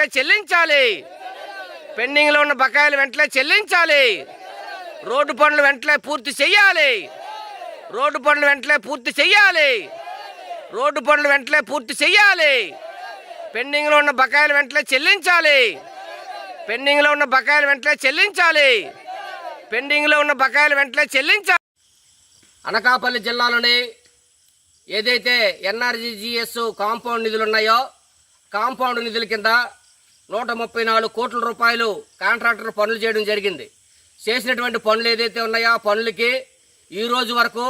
వెంటనే చెల్లించాలి. పెండింగ్లో ఉన్న బకాయిలు వెంటనే చెల్లించాలి. రోడ్డు పనులు వెంటనే పూర్తి చేయాలి రోడ్డు పనులు వెంటనే పూర్తి చేయాలి రోడ్డు పనులు వెంటనే పూర్తి చేయాలి పెండింగ్లో ఉన్న బకాయిలు వెంటనే చెల్లించాలి. పెండింగ్లో ఉన్న బకాయిలు వెంటనే చెల్లించాలి. పెండింగ్లో ఉన్న బకాయిలు వెంటనే చెల్లించాలి అనకాపల్లి జిల్లాలోని ఏదైతే ఎన్ఆర్జీజీఎస్ కాంపౌండ్ నిధులు ఉన్నాయో కాంపౌండ్ నిధుల కింద నూట ముప్పై నాలుగు కోట్ల రూపాయలు కాంట్రాక్టర్ పనులు చేయడం జరిగింది. చేసినటువంటి పనులు ఏదైతే ఉన్నాయో ఆ పనులకి ఈ రోజు వరకు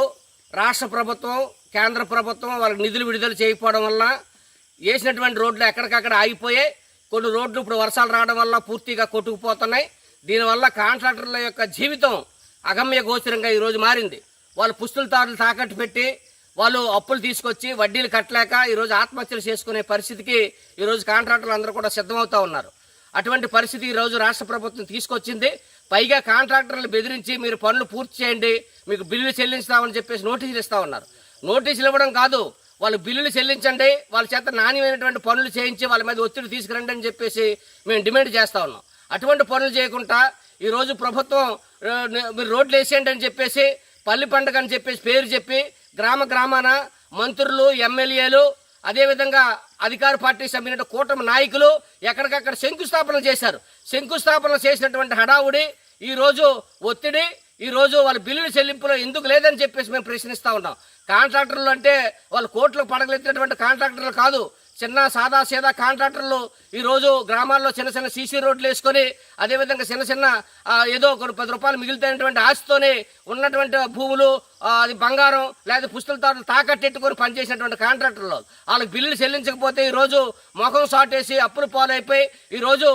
రాష్ట్ర ప్రభుత్వం కేంద్ర ప్రభుత్వం వాళ్ళకి నిధులు విడుదల చేయకపోవడం వల్ల వేసినటువంటి రోడ్లు ఎక్కడికక్కడ ఆగిపోయాయి. కొన్ని రోడ్లు ఇప్పుడు వర్షాలు రావడం వల్ల పూర్తిగా కొట్టుకుపోతున్నాయి. దీనివల్ల కాంట్రాక్టర్ల యొక్క జీవితం అగమ్య గోచరంగా ఈరోజు మారింది. వాళ్ళు పుస్తుల తాడులు తాకట్టు పెట్టి వాళ్ళు అప్పులు తీసుకొచ్చి వడ్డీలు కట్టలేక ఈరోజు ఆత్మహత్యలు చేసుకునే పరిస్థితికి ఈరోజు కాంట్రాక్టర్లు అందరూ కూడా సిద్ధమవుతా ఉన్నారు. అటువంటి పరిస్థితి ఈరోజు రాష్ట్ర ప్రభుత్వం తీసుకొచ్చింది. పైగా కాంట్రాక్టర్లు బెదిరించి మీరు పనులు పూర్తి చేయండి మీకు బిల్లులు చెల్లిస్తామని చెప్పేసి నోటీసులు ఇస్తా ఉన్నారు. నోటీసులు ఇవ్వడం కాదు వాళ్ళు బిల్లులు చెల్లించండి వాళ్ళ చేత నాణ్యమైనటువంటి పనులు చేయించి వాళ్ళ మీద ఒత్తిడి తీసుకురండి అని చెప్పేసి మేము డిమాండ్ చేస్తా ఉన్నాం. అటువంటి పనులు చేయకుండా ఈరోజు ప్రభుత్వం మీరు రోడ్లు వేసేయండి అని చెప్పేసి పల్లి పండుగ అని చెప్పేసి పేరు చెప్పి గ్రామ గ్రామాన మంత్రులు ఎమ్మెల్యేలు అదేవిధంగా అధికార పార్టీ సభ్యుల కూటమి నాయకులు ఎక్కడికక్కడ శంకుస్థాపన చేశారు. శంకుస్థాపన చేసినటువంటి హడావుడి ఈ రోజు ఒత్తిడి ఈ రోజు వాళ్ళ బిల్లుల చెల్లింపులో ఎందుకు లేదని చెప్పేసి మేము ప్రశ్నిస్తూ ఉన్నాం. కాంట్రాక్టర్లు అంటే వాళ్ళు కోట్లు పడగలెత్తినటువంటి కాంట్రాక్టర్లు కాదు. చిన్న సాదా సీదా కాంట్రాక్టర్లు ఈరోజు గ్రామాల్లో చిన్న చిన్న సీసీ రోడ్లు వేసుకొని అదేవిధంగా చిన్న చిన్న ఏదో ఒక పది రూపాయలు మిగులుతున్నటువంటి ఆశతోనే ఉన్నటువంటి భూములు అది బంగారం లేదా పుస్తకాలు తాకట్టెట్టుకొని పనిచేసినటువంటి కాంట్రాక్టర్లు. వాళ్ళకి బిల్లులు చెల్లించకపోతే ఈరోజు ముఖం సాటేసి అప్పులు పాలైపోయి ఈ రోజు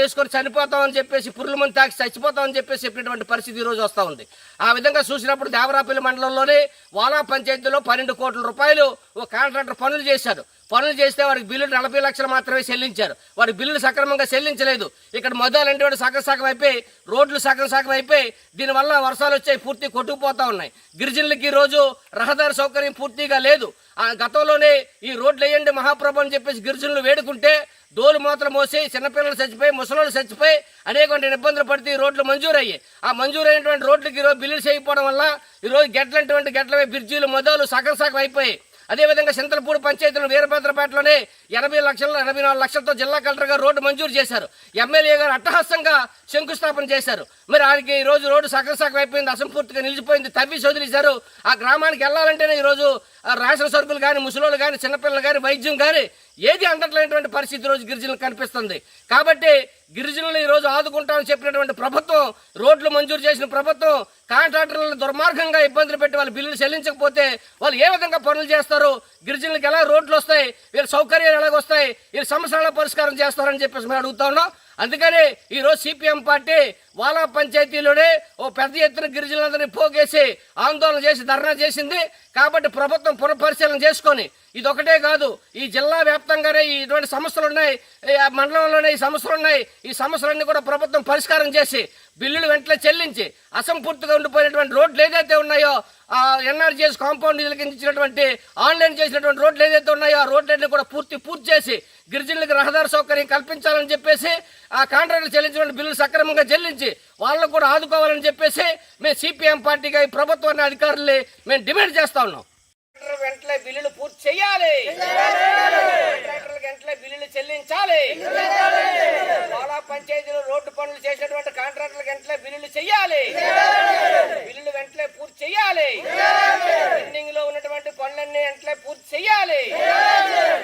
వేసుకొని చనిపోతామని చెప్పేసి పురుల మంది తాకి చచ్చిపోతామని చెప్పేసి చెప్పినటువంటి పరిస్థితి ఈరోజు రోజు వస్తూ ఉంది. ఆ విధంగా చూసినప్పుడు దేవరాపల్లి మండలంలోనే వాలా పంచాయతీలో పన్నెండు కోట్ల రూపాయలు ఒక కాంట్రాక్టర్ పనులు చేశారు పనులు చేస్తే వారికి బిల్లులు నలభై లక్షలు మాత్రమే చెల్లించారు. వారి బిల్లులు సక్రమంగా చెల్లించలేదు. ఇక్కడ మొదలంటే వాడు సగం సగం అయిపోయి రోడ్లు సగం సగం అయిపోయి దీనివల్ల వర్షాలు వచ్చాయి పూర్తి కొట్టుకుపోతా ఉన్నాయి. గిరిజనులకి ఈ రోజు రహదారి సౌకర్యం పూర్తిగా లేదు. ఆ గతంలోనే ఈ రోడ్లు వేయండి మహాప్రభు అని చెప్పేసి గిరిజనులు వేడుకుంటే డోలు మూతలు మోసి చిన్నపిల్లలు చచ్చిపోయి ముసలోళ్ళు చచ్చిపోయి అనేకమైన ఇబ్బందులు పడితే ఈ రోడ్లు మంజూరయ్యాయి. ఆ మంజూరైనటువంటి రోడ్లకి ఈరోజు బిల్లులు చేయకపోవడం వల్ల ఈరోజు గెట్లంటువంటి గెట్లవే బ్రిడ్జీలు మొదలు సగం సగం అయిపోయి అదేవిధంగా సింతలపూడి పంచాయతీలో వీరభద్రపేటలోనే ఎనభై లక్షల ఎనభై నాలుగు లక్షలతో జిల్లా కలెక్టర్ గారు రోడ్డు మంజూరు చేశారు. ఎమ్మెల్యే గారు అట్టహాసంగా శంకుస్థాపన చేశారు. మరి ఆయనకి ఈ రోజు రోడ్డు సగం సగం అయిపోయింది అసంపూర్తిగా నిలిచిపోయింది. తవ్వి వదిలేశారు ఆ గ్రామానికి వెళ్ళాలంటేనే ఈ రాసిన సరుకులు కానీ ముసలోళ్ళు కానీ చిన్నపిల్లలు కానీ వైద్యం కానీ ఏది అందట్లేనటువంటి పరిస్థితి రోజు గిరిజనులకు కనిపిస్తుంది. కాబట్టి గిరిజనులు ఈరోజు ఆదుకుంటామని చెప్పినటువంటి ప్రభుత్వం రోడ్లు మంజూరు చేసిన ప్రభుత్వం కాంట్రాక్టర్లను దుర్మార్గంగా ఇబ్బందులు పెట్టి వాళ్ళ బిల్లులు చెల్లించకపోతే వాళ్ళు ఏ విధంగా పనులు చేస్తారు? గిరిజనులకు ఎలా రోడ్లు వస్తాయి? వీళ్ళ సౌకర్యాలు ఎలాగొస్తాయి? వీళ్ళ సమస్యల పరిష్కారం చేస్తారని చెప్పేసి మేము అడుగుతా ఉన్నాం. అందుకని ఈరోజు సిపిఎం పార్టీ వాలా పంచాయతీలోనే ఓ పెద్ద ఎత్తున గిరిజనులందరినీ పోగేసి ఆందోళన చేసి ధర్నా చేసింది. కాబట్టి ప్రభుత్వం పునఃపరిశీలన చేసుకొని ఇది ఒకటే కాదు ఈ జిల్లా వ్యాప్తంగానే ఈ ఇటువంటి సమస్యలు ఉన్నాయి మండలంలోనే ఈ సమస్యలు ఉన్నాయి ఈ సమస్యలన్నీ కూడా ప్రభుత్వం పరిష్కారం చేసి బిల్లులు వెంటనే చెల్లించి అసంపూర్తిగా ఉండిపోయినటువంటి రోడ్లు ఏదైతే ఉన్నాయో ఆ ఎన్ఆర్జీఎస్ కాంపౌండ్ నిధులకి ఇచ్చినటువంటి ఆన్లైన్ చేసినటువంటి రోడ్లు ఏదైతే ఉన్నాయో ఆ రోడ్లన్నీ కూడా పూర్తి పూర్తి చేసి గిరిజనులకు రహదారి సౌకర్యం కల్పించాలని చెప్పేసి ఆ కాంట్రాక్టులు చెల్లించిన బిల్లులు సక్రమంగా చెల్లించి వాళ్ళకు కూడా ఆదుకోవాలని చెప్పేసి మేము సిపిఎం పార్టీగా ఈ ప్రభుత్వాన్ని అధికారుల్ని మేము డిమాండ్ చేస్తా ఉన్నాం. కాంట్రాక్టర్ వెంటనే బిల్లులు పూర్తి చేయాలి. కాంట్రాక్టర్లకు వెంటనే బిల్లులు చెల్లించాలి. చాలా పంచాయతీలు రోడ్డు పనులు చేసేటువంటి కాంట్రాక్టర్లకు వెంటనే బిల్లులు చేయాలి బిల్లులు వెంటనే పూర్తి చేయాలి పెండింగ్లో ఉన్నటువంటి పనులన్నీ వెంటనే పూర్తి చేయాలి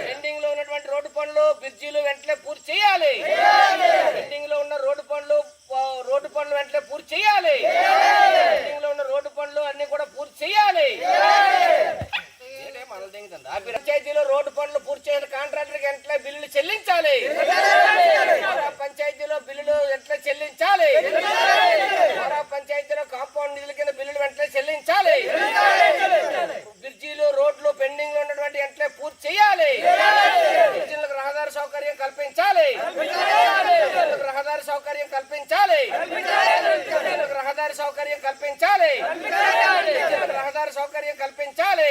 పెండింగ్లో ఉన్నటువంటి రోడ్డు పనులు బ్రిడ్జీలు వెంటనే పూర్తి చేయాలి పెండింగ్లో ఉన్న రోడ్డు పనులు రోడ్డు పనులు వెంటనే పూర్తి చేయాలి పెండింగ్లో ఉన్న రోడ్డు పనులు అన్ని కూడా పూర్తి చేయాలి పంచాయతీలో రోడ్డు పనులు పూర్తి చేసిన కాంట్రాక్టర్ వెంటనే బిల్లులు చెల్లించాలి ఆ పంచాయతీలో బిల్లులు వెంటనే చెల్లించాలి ఆ పంచాయతీలో కాంపౌండ్ నిధుల కింద బిల్లులు వెంటనే చెల్లించాలి బ్రిడ్జీలు రోడ్లు పెండింగ్లో ఉన్నటువంటి వెంటనే పూర్తి చేయాలి గిరిజనులకు రహదారి సౌకర్యం కల్పించాలి గిరిజనులకు రహదారి సౌకర్యం కల్పించాలి గిరిజనులకు రహదారి సౌకర్యం కల్పించాలి గిరిజనులకు రహదారి సౌకర్యం కల్పించాలి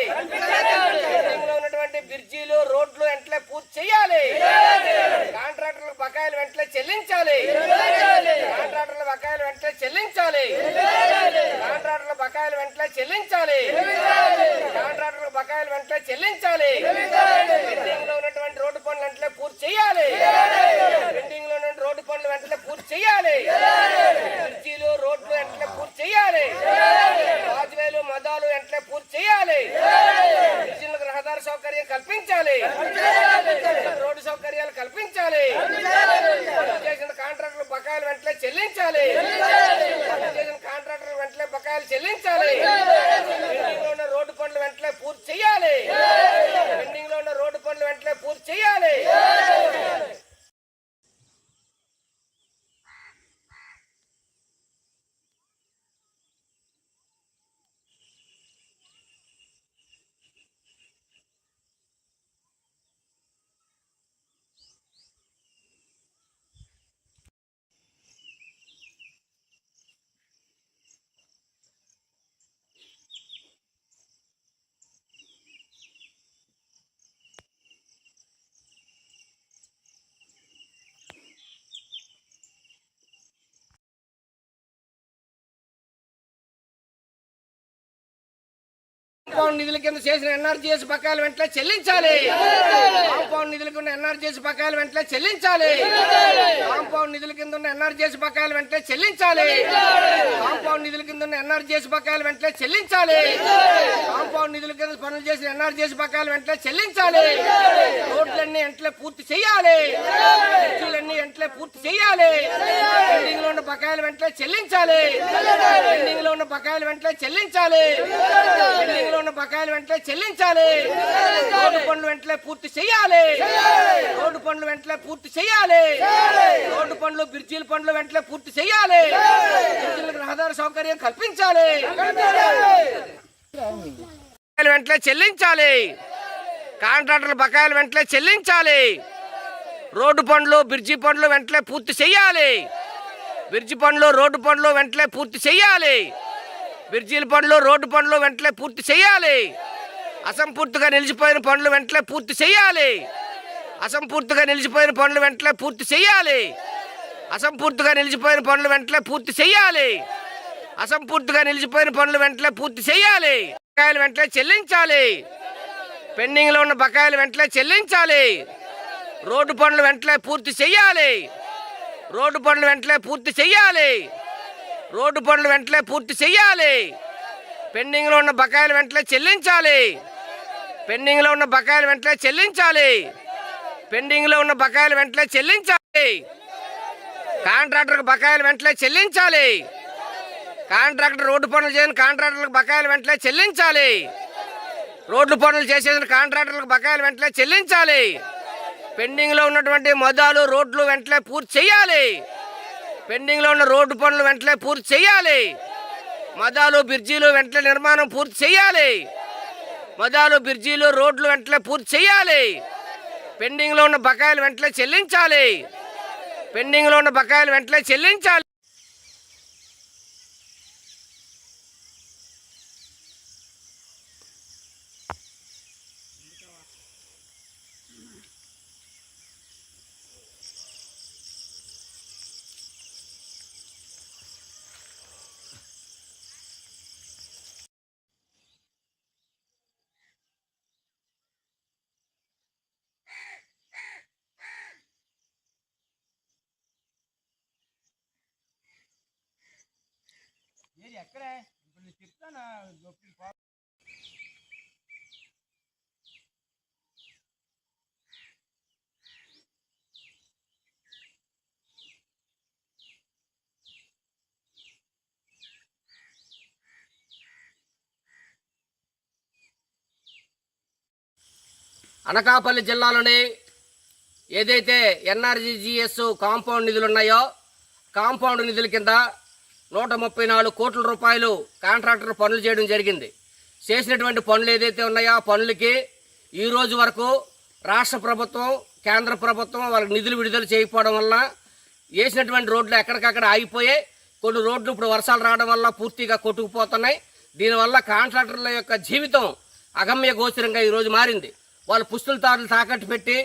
పెండింగ్లో ఉన్నటువంటి బ్రిడ్జీలు రోడ్లు వెంటనే పూర్తి చేయాలి కాంట్రాక్టర్లకు వెంటనే చెల్లించాలి. కాంట్రాక్టర్ల బకాయిలు వెంటనే చెల్లించాలి. కాంట్రాక్టర్ల బకాయిలు వెంటనే చెల్లించాలి. కాంట్రాక్టర్ల బకాయిలు వెంటనే చెల్లించాలి పెండింగ్లో ఉన్నటువంటి రోడ్డు పనులు వెంటనే పూర్తి చేయాలి పెండింగ్లో ఉన్న రోడ్డు పనులు వెంటనే పూర్తి చేయాలి బ్రిడ్జీలు రోడ్లు వెంటనే పూర్తి చేయాలి వాజ్వేలు మదాలు వెంటనే పూర్తి చేయాలి బ్రిడ్జిలకు రహదారి సౌకర్యం కల్పించాలి. రోడ్డు సౌకర్యాలు కల్పించాలి. చేసిన కాంట్రాక్టర్ బకాయిలు వెంటనే చెల్లించాలి. చేసిన కాంట్రాక్టర్ వెంటనే బకాయిలు చెల్లించాలి. ఉన్న రోడ్డు పనులు వెంటనే పూర్తి చేయాలి పెండింగ్లో ఉన్న రోడ్డు పనులు వెంటనే పూర్తి చేయాలి కాంపౌండ్ నిధుల కింద చేసిన ఎన్ఆర్జీఎస్ బకాయిలు వెంటనే చెల్లించాలి. కాంపౌండ్ నిధుల కింద ఎన్ఆర్జీఎస్ బకాయిలు వెంటనే చెల్లించాలి. కాంపౌండ్ నిధుల కింద ఉన్న ఎన్ఆర్జీఎస్ బకాయిలు వెంటనే చెల్లించాలి. కాంపౌండ్ నిధుల కింద ఉన్న ఎన్ఆర్జీఎస్ బకాయిలు వెంటనే చెల్లించాలి. కాంపౌండ్ నిధుల కింద పనులు చేసిన ఎన్ఆర్జీఎస్ బకాయిలు వెంటనే చెల్లించాలి. రోడ్లన్నీ వెంటనే పూర్తి చేయాలి. ఖర్చులన్నీ వెంటనే పూర్తి చేయాలి. బకాయిలు వెంటనే చెల్లించాలి. పెండింగ్లో ఉన్న బకాయిలు వెంటనే చెల్లించాలి. పెండింగ్లో ఉన్న బకాయిలు వెంటనే చెల్లించాలి. రోడ్డు పనులు వెంటనే పూర్తి చేయాలి. రోడ్డు పనులు వెంటనే పూర్తి చేయాలి. రోడ్డు పనులు బ్రిడ్జిల పనులు వెంటనే పూర్తి చేయాలి. బ్రిడ్జిలకు రహదారి సౌకర్యం కల్పించాలి. వెంటనే చెల్లించాలి. కాంట్రాక్టర్ల బకాయిలు వెంటనే చెల్లించాలి. రోడ్డు పనులు బ్రిడ్జి పనులు వెంటనే పూర్తి చేయాలి. బ్రిడ్జి పనులు రోడ్డు పనులు వెంటనే పూర్తి చేయాలి బ్రిడ్జిల పనులు రోడ్డు పనులు వెంటనే పూర్తి చేయాలి అసంపూర్తిగా నిలిచిపోయిన పనులు వెంటనే పూర్తి చేయాలి అసంపూర్తిగా నిలిచిపోయిన పనులు వెంటనే పూర్తి చేయాలి అసంపూర్తిగా నిలిచిపోయిన పనులు వెంటనే పూర్తి చేయాలి అసంపూర్తిగా నిలిచిపోయిన పనులు వెంటనే పూర్తి చేయాలి బకాయిలు వెంటనే చెల్లించాలి. పెండింగ్లో ఉన్న బకాయిలు వెంటనే చెల్లించాలి. రోడ్డు పనులు వెంటనే పూర్తి చేయాలి రోడ్డు పనులు వెంటనే పూర్తి చేయాలి రోడ్డు పనులు వెంటనే పూర్తి చేయాలి పెండింగ్లో ఉన్న బకాయిలు వెంటనే చెల్లించాలి. పెండింగ్లో ఉన్న బకాయిలు వెంటనే చెల్లించాలి. పెండింగ్లో ఉన్న బకాయిలు వెంటనే చెల్లించాలి. కాంట్రాక్టర్ బకాయిలు వెంటనే చెల్లించాలి. కాంట్రాక్టర్ రోడ్డు పనులు చేయని కాంట్రాక్టర్లకు బకాయిలు వెంటనే చెల్లించాలి. రోడ్లు పనులు చేసేసిన కాంట్రాక్టర్లకు బకాయిలు వెంటనే చెల్లించాలి. పెండింగ్లో ఉన్నటువంటి మదాలు రోడ్లు వెంటనే పూర్తి చేయాలి. పెండింగ్లో ఉన్న రోడ్డు పనులు వెంటనే పూర్తి చేయాలి. మదాలు బ్రిడ్జీలు వెంటనే నిర్మాణం పూర్తి చేయాలి. మదాలు బ్రిడ్జీలు రోడ్లు వెంటనే పూర్తి చేయాలి. పెండింగ్లో ఉన్న బకాయిలు వెంటనే చెల్లించాలి. పెండింగ్లో ఉన్న బకాయిలు వెంటనే చెల్లించాలి. ఎక్కడే? ఇప్పుడు నేను చెప్తానా? అనకాపల్లి జిల్లాలోని ఏదైతే ఎన్ఆర్జీజీఎస్ కాంపౌండ్ నిధులు ఉన్నాయో కాంపౌండ్ నిధుల కింద నూట ముప్పై నాలుగు కోట్ల రూపాయలు కాంట్రాక్టర్ పనులు చేయడం జరిగింది. చేసినటువంటి పనులు ఏదైతే ఉన్నాయో ఆ పనులకి ఈ రోజు వరకు రాష్ట్ర ప్రభుత్వం కేంద్ర ప్రభుత్వం వాళ్ళకి నిధులు విడుదల చేయకపోవడం వల్ల వేసినటువంటి రోడ్లు ఎక్కడికక్కడ ఆగిపోయాయి. కొన్ని రోడ్లు ఇప్పుడు వర్షాలు రావడం వల్ల పూర్తిగా కొట్టుకుపోతున్నాయి. దీనివల్ల కాంట్రాక్టర్ల యొక్క జీవితం అగమ్య గోచరంగా ఈరోజు మారింది. వాళ్ళు పుస్తుల తారులు తాకట్టు పెట్టి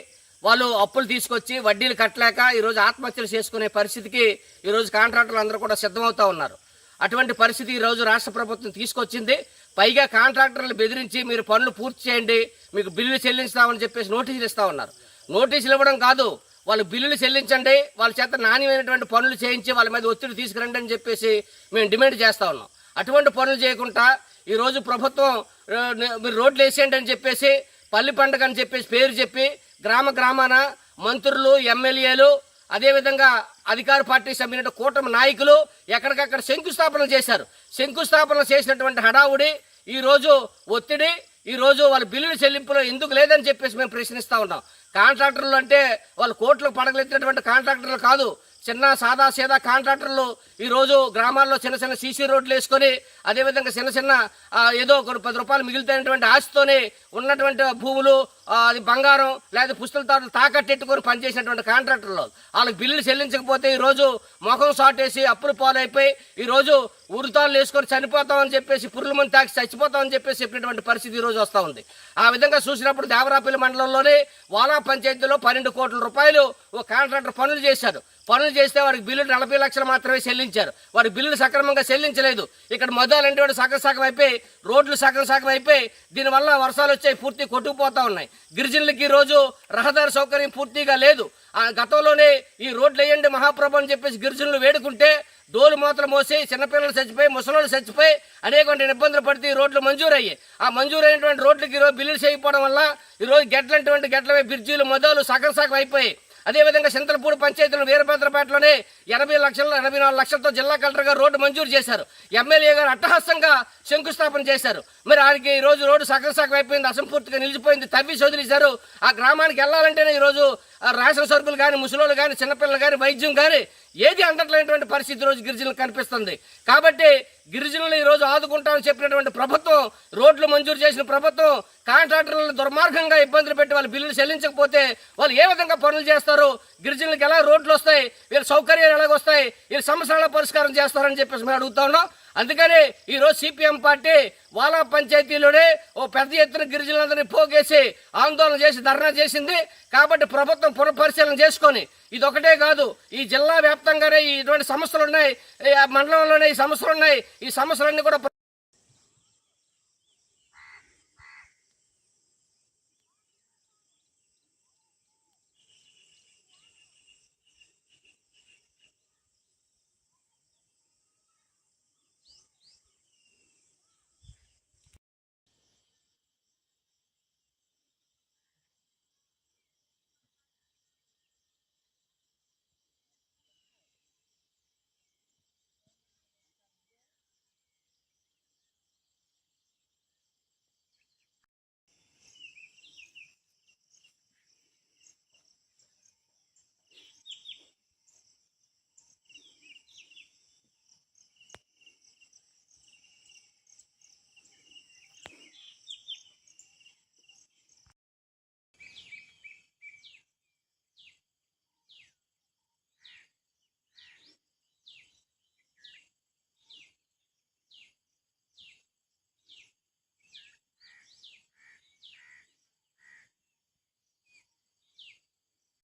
వాళ్ళు అప్పులు తీసుకొచ్చి వడ్డీలు కట్టలేక ఈరోజు ఆత్మహత్యలు చేసుకునే పరిస్థితికి ఈరోజు కాంట్రాక్టర్లు అందరూ కూడా సిద్ధమవుతా ఉన్నారు. అటువంటి పరిస్థితి ఈ రోజు రాష్ట్ర ప్రభుత్వం తీసుకొచ్చింది. పైగా కాంట్రాక్టర్లు బెదిరించి మీరు పనులు పూర్తి చేయండి మీకు బిల్లులు చెల్లిస్తామని చెప్పేసి నోటీసులు ఇస్తా ఉన్నారు. నోటీసులు ఇవ్వడం కాదు వాళ్ళు బిల్లులు చెల్లించండి వాళ్ళ చేత నాణ్యమైనటువంటి పనులు చేయించి వాళ్ళ మీద ఒత్తిడి తీసుకురండి అని చెప్పేసి మేము డిమాండ్ చేస్తా ఉన్నాం. అటువంటి పనులు చేయకుండా ఈరోజు ప్రభుత్వం మీరు రోడ్లు వేసేయండి అని చెప్పేసి పల్లి పండగ అని చెప్పేసి పేరు చెప్పి గ్రామ గ్రామాన మంత్రులు ఎమ్మెల్యేలు అదేవిధంగా అధికార పార్టీ సభ్యుల కూటమి నాయకులు ఎక్కడికక్కడ శంకుస్థాపనలు చేశారు. శంకుస్థాపనలు చేసినటువంటి హడావుడి ఈ రోజు ఒత్తిడి ఈ రోజు వాళ్ళ బిల్లుల చెల్లింపులో ఎందుకు లేదని చెప్పేసి మేము ప్రశ్నిస్తూ ఉన్నాం. కాంట్రాక్టర్లు అంటే వాళ్ళు కోట్లు పడగలెత్తినటువంటి కాంట్రాక్టర్లు కాదు. చిన్న సాదా సీదా కాంట్రాక్టర్లు ఈరోజు గ్రామాల్లో చిన్న చిన్న సీసీ రోడ్లు వేసుకొని అదేవిధంగా చిన్న చిన్న ఏదో ఒక పది రూపాయలు మిగులుతున్నటువంటి ఆశతోనే ఉన్నటువంటి భూములు అది బంగారం లేదా పుస్తకాలు తాకట్టెట్టుకొని పనిచేసినటువంటి కాంట్రాక్టర్లు. వాళ్ళకి బిల్లులు చెల్లించకపోతే ఈరోజు ముఖం సాటేసి అప్పులు పాలైపోయి ఈరోజు రోజు వేసుకొని చనిపోతామని చెప్పేసి పురుల మంది తాకి చచ్చిపోతామని చెప్పేసి చెప్పినటువంటి పరిస్థితి ఈరోజు రోజు వస్తూ ఉంది. ఆ విధంగా చూసినప్పుడు దేవరాపల్లి మండలంలోనే వాలా పంచాయతీలో పన్నెండు కోట్ల రూపాయలు ఓ కాంట్రాక్టర్ పనులు చేశారు. పనులు చేస్తే వారికి బిల్లులు నలభై లక్షలు మాత్రమే చెల్లించారు. వారి బిల్లులు సక్రమంగా చెల్లించలేదు. ఇక్కడ మొదలంటే వాడు సగం సగం అయిపోయి రోడ్లు సగం సగం అయిపోయి దీనివల్ల వర్షాలు వచ్చాయి పూర్తి కొట్టుకుపోతా ఉన్నాయి. గిరిజనులకి రోజు రహదారి సౌకర్యం పూర్తిగా లేదు. ఆ గతంలోనే ఈ రోడ్లు వేయండి మహాప్రభు అని చెప్పేసి గిరిజనులు వేడుకుంటే డోలు మూతలు మోసి చిన్నపిల్లలు చచ్చిపోయి ముసలోళ్ళు చచ్చిపోయి అనేక ఇబ్బందులు పడితే ఈ రోడ్లు మంజూరయ్యాయి. ఆ మంజూరైనటువంటి రోడ్లకి ఈరోజు బిల్లులు చేయకపోవడం వల్ల ఈరోజు గెట్లంటువంటి గెట్లవే బ్రిడ్జీలు మొదలు సగం సగం అయిపోయి అదేవిధంగా చింతలపూడి పంచాయతీలో వీరభద్రపేటలోనే ఎనభై లక్షల ఎనభై నాలుగు లక్షలతో జిల్లా కలెక్టర్ గారు రోడ్డు మంజూరు చేశారు. ఎమ్మెల్యే గారు అట్టహాసంగా శంకుస్థాపన చేశారు. మరి ఆయనకి ఈ రోజు రోడ్డు సగం సగం అయిపోయింది అసంపూర్తిగా నిలిచిపోయింది తవ్వి వదిలేశారు ఆ గ్రామానికి వెళ్ళాలంటేనే ఈ రోజు ఆ రేషన్ సరుకులు కానీ ముసలోళ్ళు కానీ చిన్నపిల్లలు కానీ వైద్యం కానీ ఏది అందట్లేనటువంటి పరిస్థితి రోజు గిరిజనులకు కనిపిస్తుంది. కాబట్టి గిరిజనులు ఈ రోజు ఆదుకుంటామని చెప్పినటువంటి ప్రభుత్వం రోడ్లు మంజూరు చేసిన ప్రభుత్వం కాంట్రాక్టర్లను దుర్మార్గంగా ఇబ్బందులు పెట్టి వాళ్ళు బిల్లులు చెల్లించకపోతే వాళ్ళు ఏ విధంగా పనులు చేస్తారు? గిరిజనులకు ఎలా రోడ్లు వస్తాయి? వీళ్ళ సౌకర్యాలు ఎలాగొస్తాయి? వీళ్ళ సమస్యల పరిష్కారం చేస్తారని చెప్పేసి మేము అడుగుతా ఉన్నాం. అందుకని ఈరోజు సిపిఎం పార్టీ వాలా పంచాయతీలోనే ఓ పెద్ద ఎత్తున గిరిజనులందరినీ పోగేసి ఆందోళన చేసి ధర్నా చేసింది. కాబట్టి ప్రభుత్వం పునఃపరిశీలన చేసుకొని ఇది ఒకటే కాదు ఈ జిల్లా వ్యాప్తంగానే ఇటువంటి సమస్యలు ఉన్నాయి ఆ మండలంలోనే ఈ సమస్యలు ఉన్నాయి ఈ సమస్యలన్నీ కూడా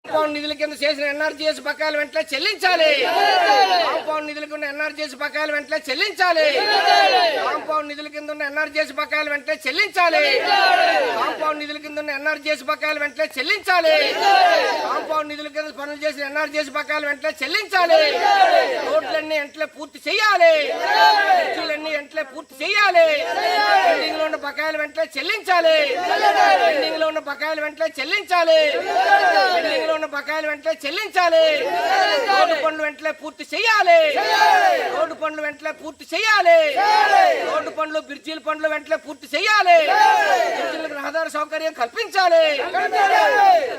కాంపౌండ్ నిధుల కింద చేసిన ఎన్ఆర్జీఎస్ బకాయిలు వెంటనే చెల్లించాలి. కాంపౌండ్ నిధుల కింద ఎన్ఆర్జీఎస్ బకాయిలు వెంటనే చెల్లించాలి. కాంపౌండ్ నిధుల కింద ఉన్న ఎన్ఆర్జీఎస్ బకాయిలు వెంటనే చెల్లించాలి. కాంపౌండ్ నిధుల కింద ఉన్న ఎన్ఆర్జీఎస్ బకాయిలు వెంటనే చెల్లించాలి. కాంపౌండ్ నిధుల కింద పనులు చేసిన ఎన్ఆర్జీఎస్ బకాయిలు వెంటనే చెల్లించాలి. రోడ్లన్నీ వెంటనే పూర్తి చేయాలి. ఖర్చులన్నీ వెంటనే పూర్తి చేయాలి. పెండింగ్లో ఉన్న బకాయిలు వెంటనే చెల్లించాలి. పెండింగ్లో ఉన్న బకాయిలు వెంటనే చెల్లించాలి. పెండింగ్లో ఉన్న బకాయిలు వెంటనే చెల్లించాలి. రోడ్డు పనులు వెంటనే పూర్తి చేయాలి. రోడ్డు పనులు వెంటనే పూర్తి చేయాలి. రోడ్డు పనులు బ్రిడ్జిల పనులు వెంటనే పూర్తి చేయాలి. బ్రిడ్జిలకు రహదారి సౌకర్యం కల్పించాలి.